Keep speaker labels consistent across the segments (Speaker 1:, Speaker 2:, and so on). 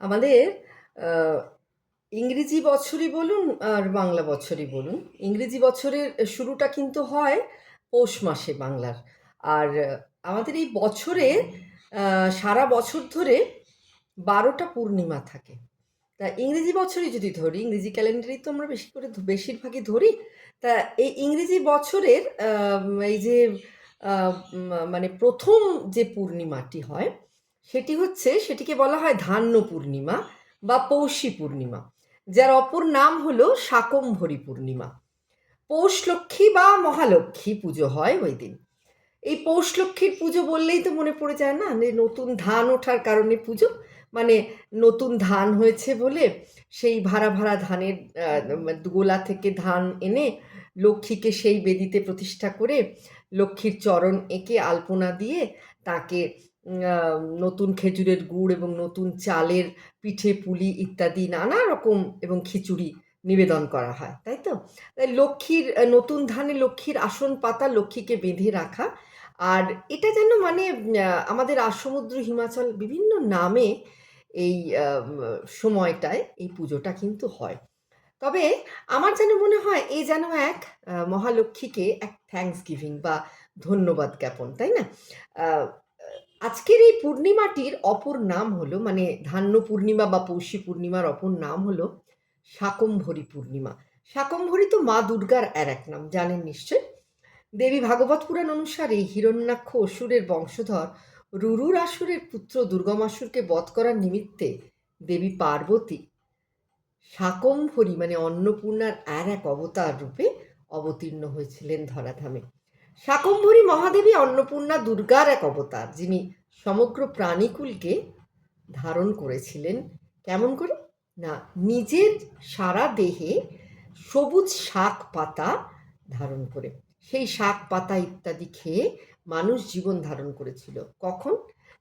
Speaker 1: আমাদের ইংরেজি বছরই বলুন আর বাংলা বছরই বলুন। ইংরেজি বছরের শুরুটা কিন্তু হয় পৌষ মাসে বাংলার। আর আমাদের এই বছরে সারা বছর ধরে বারোটা পূর্ণিমা থাকে। তা ইংরেজি বছরই যদি ধরি, ইংরেজি ক্যালেন্ডারই তো আমরা বেশি করে বেশিরভাগই ধরি, তা এই ইংরেজি বছরের এই যে মানে প্রথম যে পূর্ণিমাটি হয় সেটি হচ্ছে, সেটিকে বলা হয় ধান্য পূর্ণিমা বা পৌষী পূর্ণিমা, যার অপর নাম হলো শাকম্ভরী পূর্ণিমা। পৌষ লক্ষ্মী বা মহালক্ষ্মী পুজো হয় ওই দিন। এই পৌষ লক্ষ্মীর পুজো বললেই তো মনে পড়ে যায় না, যে নতুন ধান ওঠার কারণে পুজো মানে নতুন ধান হয়েছে বলে সেই ভাড়া ভাড়া ধানের গোলা থেকে ধান এনে লক্ষ্মীকে সেই বেদিতে প্রতিষ্ঠা করে লক্ষ্মীর চরণ এঁকে আলপনা দিয়ে তাকে নতুন খেজুরের গুড় এবং নতুন চালের পিঠে পুলি ইত্যাদি নানা রকম এবং খিচুড়ি নিবেদন করা হয়, তাই তো? লক্ষ্মীর নতুন ধানে লক্ষ্মীর আসন পাতা লক্ষ্মীকে বেঁধে রাখা। আর এটা যেন মানে আমাদের আসমুদ্র হিমাচল বিভিন্ন নামে এই সময়টায় এই পুজোটা কিন্তু হয়। তবে আমার যেন মনে হয় এই যেন এক মহালক্ষ্মীকে এক থ্যাঙ্কস গিভিং বা ধন্যবাদ জ্ঞাপন, তাই না? আজকের এই পূর্ণিমাটির অপর নাম হলো মানে ধান্য পূর্ণিমা বা পৌষী পূর্ণিমার অপর নাম হলো শাকম্ভরী পূর্ণিমা। শাকম্ভরী তো মা দুর্গার আর এক নাম, জানেন নিশ্চয় দেবী ভাগবত পুরাণ অনুসারে হিরণ্যাক্ষ অসুরের বংশধর রুরুর আসুরের পুত্র দুর্গমাসুরকে বধ করার নিমিত্তে দেবী পার্বতী শাকম্ভরী মানে অন্নপূর্ণার আর এক অবতার রূপে অবতীর্ণ হয়েছিলেন ধরাধামে। শাকম্ভরী মহাদেবী অন্নপূর্ণা দুর্গার এক অবতার, যিনি সমগ্র প্রাণীকুলকে ধারণ করেছিলেন। কেমন করে? না, নিজের সারা দেহে সবুজ শাক পাতা ধারণ করে। সেই শাক পাতা ইত্যাদি খেয়ে মানুষ জীবন ধারণ করেছিল। কখন?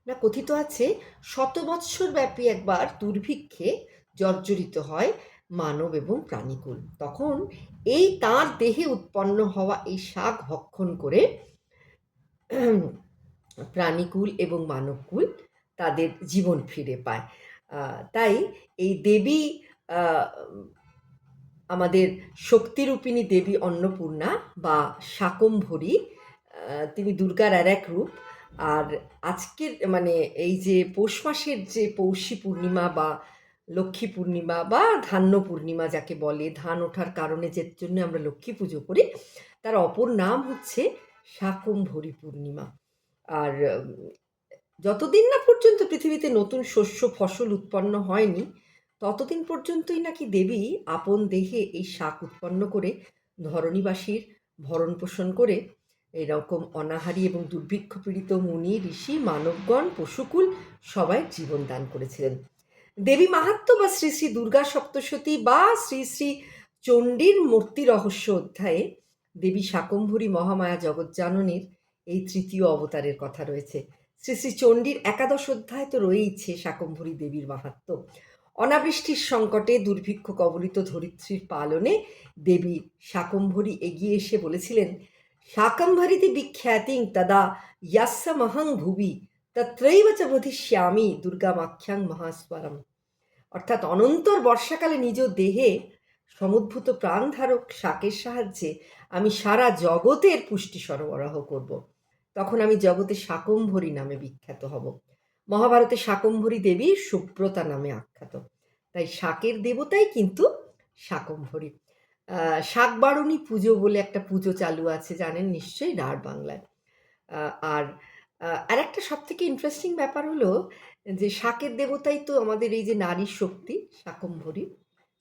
Speaker 1: না, কথিত আছে শত বৎসর ব্যাপী একবার দুর্ভিক্ষে জর্জরিত হয় মানব এবং প্রাণীকুল। তখন এই তার দেহে উৎপন্ন হওয়া এই শাক ভক্ষণ করে প্রাণীকুল এবং মানবকুল তাদের জীবন ফিরে পায়। তাই এই দেবী আমাদের শক্তিরূপিণী দেবী অন্নপূর্ণা বা শাকম্ভরী তিনি দুর্গার আর এক রূপ। আর আজকের মানে এই যে পৌষ মাসের যে পৌষী পূর্ণিমা বা লক্ষ্মী পূর্ণিমা বা ধান্য পূর্ণিমা যাকে বলে, ধান ওঠার কারণে যে জন্য আমরা লক্ষ্মী পুজো করি, তার অপর নাম হচ্ছে শাকম্ভরী পূর্ণিমা। আর যতদিন না পর্যন্ত পৃথিবীতে নতুন শস্য, ফসল উৎপন্ন হয়নি, ততদিন পর্যন্তই নাকি দেবী আপন দেহে এই শাক উৎপন্ন করে, ধরণীবাসীর ভরণ পোষণ করে, এরকম অনাহারী এবং দুর্ভিক্ষ পীড়িত মুনি, ঋষি, মানবগণ, পশুকুল সবাই জীবন দান করেছিলেন। দেবী মাহাত্ম্য বা শ্রী শ্রী দুর্গা সপ্তশতী বা শ্রী শ্রী চণ্ডীর মূর্তি রহস্য অধ্যায়ে দেবী শাকম্ভরী মহামায়া জগজ্জাননীর এই তৃতীয় অবতারের কথা রয়েছে। শ্রী শ্রী চণ্ডীর একাদশ অধ্যায় তো রয়েইছে শাকম্ভরী দেবীর মাহাত্ম্য অনাবৃষ্টির সংকটে দুর্ভিক্ষ কবলিত ধরিত্রীর পালনে দেবী শাকম্ভরী এগিয়ে এসে বলেছিলেন, শাকম্ভরিতি বিখ্যাতিং তদা ইয়াস্যমহং ভুবি তত্রৈব চ বধিষ্যামি দুর্গামাখ্যাং মহাস্বরম অর্থাৎ অনন্তর বর্ষাকালে নিজ দেহে সমুদ্ভূত প্রাণধারক শাকের সাহায্যে আমি সারা জগতের পুষ্টি সরবরাহ করব। তখন আমি জগতে শাকম্ভরী নামে বিখ্যাত হব। মহাভারতে শাকম্ভরী দেবী সুব্রতা নামে আখ্যাত। তাই শাকের দেবতাই কিন্তু শাকম্ভরী। শাকবারণী পুজো বলে একটা পুজো চালু আছে, জানেন নিশ্চয়ই? রাঢ় বাংলায়। আর আর একটা সব থেকে ইন্টারেস্টিং ব্যাপার হলো যে শাকের দেবতাই তো আমাদের এই যে নারী শক্তি, শাকম্ভরী।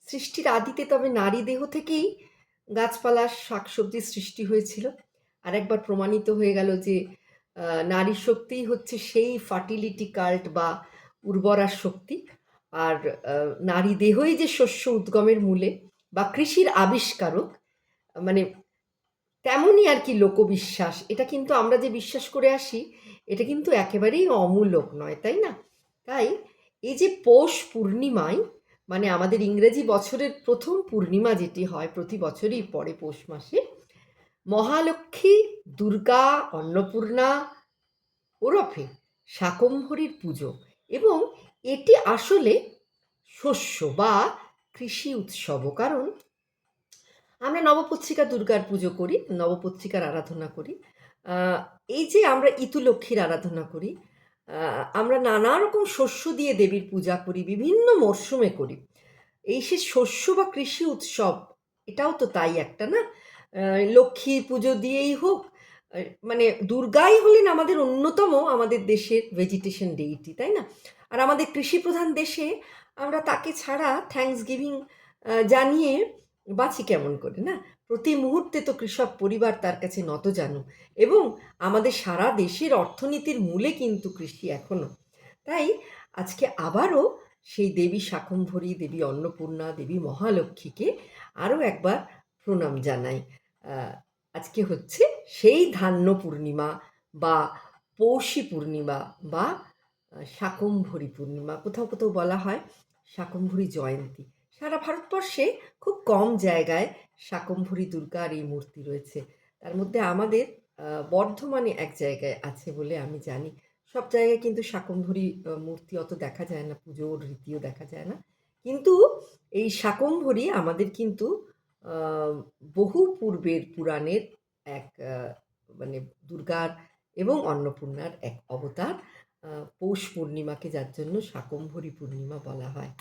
Speaker 1: সৃষ্টির আদিতে তবে নারী দেহ থেকেই গাছপালা, শাকসবজির সৃষ্টি হয়েছিল। আর একবার প্রমাণিত হয়ে গেল যে নারী শক্তিই হচ্ছে সেই ফার্টিলিটি কাল্ট বা উর্বরার শক্তি। আর নারী দেহই যে শস্য উদ্গমের মূলে বা কৃষির আবিষ্কারক মানে তেমনই আর কি লোকবিশ্বাস। এটা কিন্তু আমরা যে বিশ্বাস করে আসি, এটা কিন্তু একেবারেই অমূলক নয়, তাই না? তাই এই যে পৌষ পূর্ণিমায় মানে আমাদের ইংরেজি বছরের প্রথম পূর্ণিমা যেটি হয়, প্রতি বছরই পরে পৌষ মাসে, মহালক্ষ্মী, দুর্গা, অন্নপূর্ণা, ওরফে শাকম্ভরীর পুজো এবং এটি আসলে শস্য বা কৃষি উৎসবও। কারণ আমরা নবপত্রিকা দুর্গার পুজো করি, নবপত্রিকার আরাধনা করি। এই যে আমরা ইতুলক্ষ্মীর আরাধনা করি আমরা নানা রকম শস্য দিয়ে দেবীর পূজা করি, বিভিন্ন মরশুমে করি। এই সে শস্য বা কৃষি উৎসব, এটাও তো তাই একটা না? লক্ষ্মী পুজো দিয়েই হোক মানে দুর্গাই হলেন আমাদের অন্যতম আমাদের দেশের ভেজিটেশন ডেইটি তাই না? আর আমাদের কৃষি প্রধান দেশে আমরা তাকে ছাড়া থ্যাঙ্কস গিভিং জানিয়ে বাঁচি কেমন করে, না? প্রতি মুহূর্তে তো কৃষক পরিবার তার কাছে নত জানু এবং আমাদের সারা দেশের অর্থনীতির মূলে কিন্তু কৃষি এখনও তাই আজকে আবারও সেই দেবী শাকম্ভরী, দেবী অন্নপূর্ণা, দেবী মহালক্ষ্মীকে আরও একবার প্রণাম জানাই। আজকে হচ্ছে সেই ধান্য পূর্ণিমা বা পৌষী পূর্ণিমা বা শাকম্ভরী পূর্ণিমা, কোথাও কোথাও বলা হয় শাকম্ভরী জয়ন্তী। সারা ভারতবর্ষে খুব কম জায়গায় শাকম্ভরী দুর্গার এই মূর্তি রয়েছে। তার মধ্যে আমাদের বর্ধমানে এক জায়গায় আছে বলে আমি জানি। সব জায়গায় কিন্তু শাকম্ভরী মূর্তি অত দেখা যায় না, পুজোর রীতিও দেখা যায় না। কিন্তু এই শাকম্ভরী আমাদের কিন্তু বহু পূর্বের পুরাণের এক মানে দুর্গার এবং অন্নপূর্ণার এক অবতার পৌষ পূর্ণিমাকে যার জন্য শাকম্ভরী পূর্ণিমা বলা হয়।